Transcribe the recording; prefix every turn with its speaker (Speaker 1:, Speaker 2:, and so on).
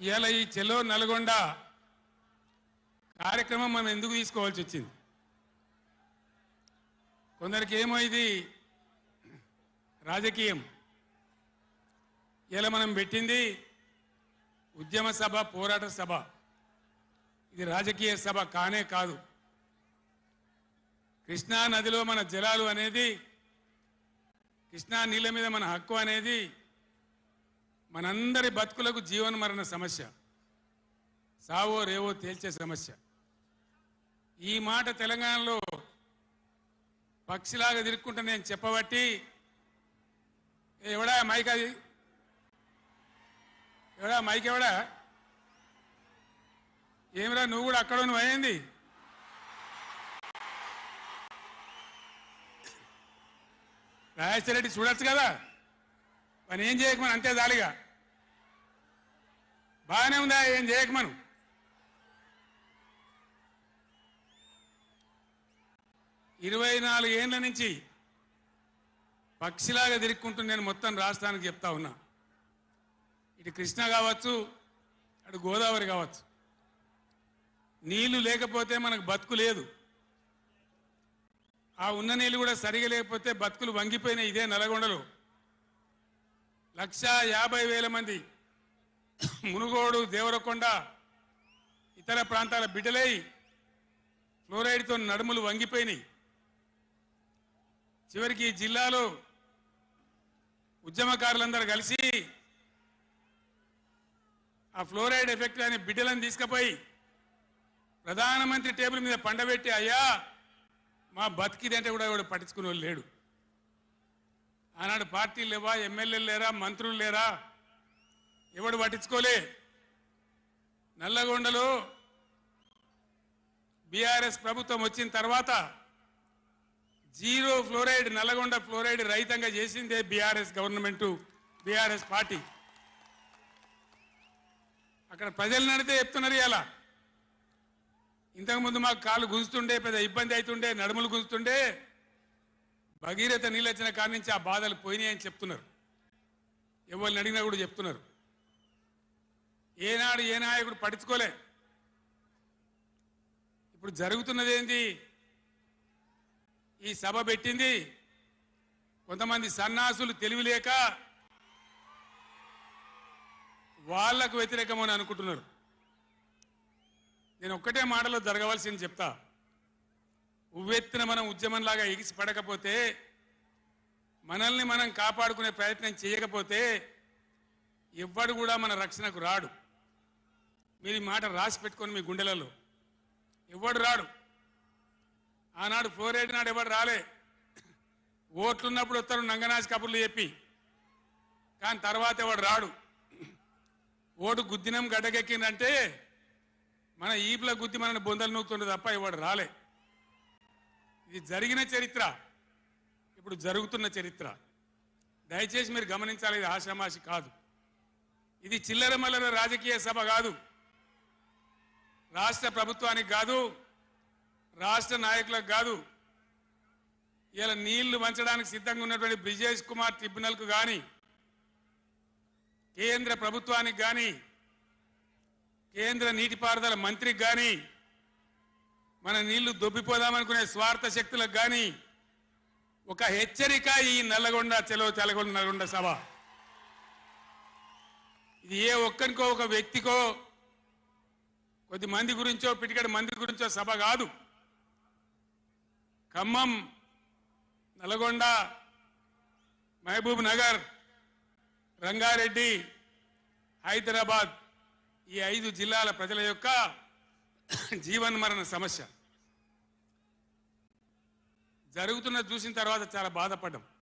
Speaker 1: ఇవాళ ఈ చెలో నల్గొండ కార్యక్రమం మనం ఎందుకు తీసుకోవాల్సి వచ్చింది? కొందరికి ఏమో ఇది రాజకీయం. ఇలా మనం పెట్టింది ఉద్యమ సభ పోరాట సభ. ఇది రాజకీయ సభ కానే కాదు. కృష్ణా నదిలో మన జలాలు అనేది కృష్ణా నీళ్ళ మీద మన హక్కు అనేది మనందరి బతుకులకు జీవన మరణ సమస్య. సావో రేవో తేల్చే సమస్య. ఈ మాట తెలంగాణలో పక్షిలాగా తిరుక్కుంటా నేను చెప్పబట్టి ఎవడా మైక్ అది? ఎవడా మైక్ ఎవడా? ఏమిరా నువ్వు కూడా అక్కడ నువ్వు అయింది రాజశేఖర రెడ్డి చూడొచ్చు కదా? పని ఏం చేయకమను అంతే జాలిగా. బాగానే ఉందా ఏం చేయకమను? ఇరవై నాలుగు ఏండ్ల నుంచి పక్షిలాగా తిరుక్కుంటూ నేను మొత్తం రాష్ట్రానికి చెప్తా ఉన్నా. ఇటు కృష్ణ కావచ్చు అటు గోదావరి కావచ్చు. నీళ్ళు లేకపోతే మనకు బతుకు లేదు. ఆ ఉన్న నీళ్ళు కూడా సరిగా లేకపోతే బతుకులు వంగిపోయినాయి ఇదే నల్గొండలో. లక్షా యాభై వేల మంది మునుగోడు దేవరకొండ ఇతర ప్రాంతాల బిడ్డలై ఫ్లోరైడ్తో నడుములు వంగిపోయినాయి. చివరికి జిల్లాలో ఉద్యమకారులందరూ కలిసి ఆ ఫ్లోరైడ్ ఎఫెక్ట్ అనే బిడ్డలను తీసుకుపోయి ప్రధానమంత్రి టేబుల్ మీద పండబెట్టి అయ్యా మా బతికిదంటే కూడా ఎవడు పట్టించుకునే వాళ్ళు లేడు. ఆనాడు పార్టీలు లేవా ఎమ్మెల్యేలు లేరా మంత్రులు లేరా? ఎవడు పట్టించుకోలే? నల్లగొండలో బీఆర్ఎస్ ప్రభుత్వం వచ్చిన తర్వాత జీరో ఫ్లోరైడ్ నల్లగొండ ఫ్లోరైడ్ రహితంగా చేసిందే బీఆర్ఎస్ గవర్నమెంట్ బీఆర్ఎస్ పార్టీ. అక్కడ ప్రజలు నడితే చెప్తున్నారు ఇలా ఇంతకుముందు మాకు కాళ్ళు గుంజుతుండే పెద్ద ఇబ్బంది అవుతుండే నడుములు గుంజుతుండే. భగీరథ నీళ్ళు వచ్చిన కాడి నుంచి ఆ బాధలు పోయినాయని చెప్తున్నారు. ఎవరిని అడిగినా కూడా చెప్తున్నారు. ఏనాడు ఏ నాయకుడు పట్టించుకోలే. ఇప్పుడు జరుగుతున్నది ఏంది ఈ సభ పెట్టింది కొంతమంది సన్నాసులు తెలివి లేక వాళ్ళకు వ్యతిరేకమని అనుకుంటున్నారు. నేను ఒక్కటే మాటలో జరగవలసింది చెప్తా. ఉవ్వెత్తిన మనం ఉద్యమంలాగా ఎగిసి పడకపోతే మనల్ని మనం కాపాడుకునే ప్రయత్నం చేయకపోతే ఎవ్వడు కూడా మన రక్షణకు రాడు. మీరు ఈ మాట రాసి పెట్టుకొని మీ గుండెలలో. ఎవ్వడు రాడు. ఆనాడు ఫ్లోరైడ్ నాడు ఎవడు రాలే. ఓట్లున్నప్పుడు వస్తారు నంగనాసి కబుర్లు చెప్పి. కానీ తర్వాత ఎవడు రాడు. ఓటు గుద్దినం గడ్డకెక్కిందంటే మన ఈపుల గుద్ది మనని బొందలు నూకుతుండే తప్ప ఎవడు రాలే. ఇది జరిగిన చరిత్ర. ఇప్పుడు జరుగుతున్న చరిత్ర. దయచేసి మీరు గమనించాలి ఇది ఆషామాషి కాదు. ఇది చిల్లర మల్లర రాజకీయ సభ కాదు. రాష్ట్ర ప్రభుత్వానికి కాదు రాష్ట్ర నాయకులకు కాదు. ఇలా నీళ్ళు వంచడానికి సిద్ధంగా ఉన్నటువంటి బ్రిజేష్ కుమార్ ట్రిబ్యునల్కు కానీ కేంద్ర ప్రభుత్వానికి కానీ కేంద్ర నీటిపారుదల మంత్రికి కానీ మన నీళ్ళు దొబ్బిపోదామనుకునే స్వార్థ శక్తులకు కానీ ఒక హెచ్చరిక ఈ నల్లగొండ చెలో తెలగొండ నల్గొండ సభ. ఇది ఏ ఒక్కరికో ఒక వ్యక్తికో కొద్ది మంది గురించో పిటికడి మంది గురించో సభ కాదు. ఖమ్మం నల్గొండ మహబూబ్ నగర్ రంగారెడ్డి హైదరాబాద్ ఈ ఐదు జిల్లాల ప్రజల యొక్క జీవన్మరణ సమస్య. జరుగుతున్న చూసిన తర్వాత చాలా బాధపడ్డాం.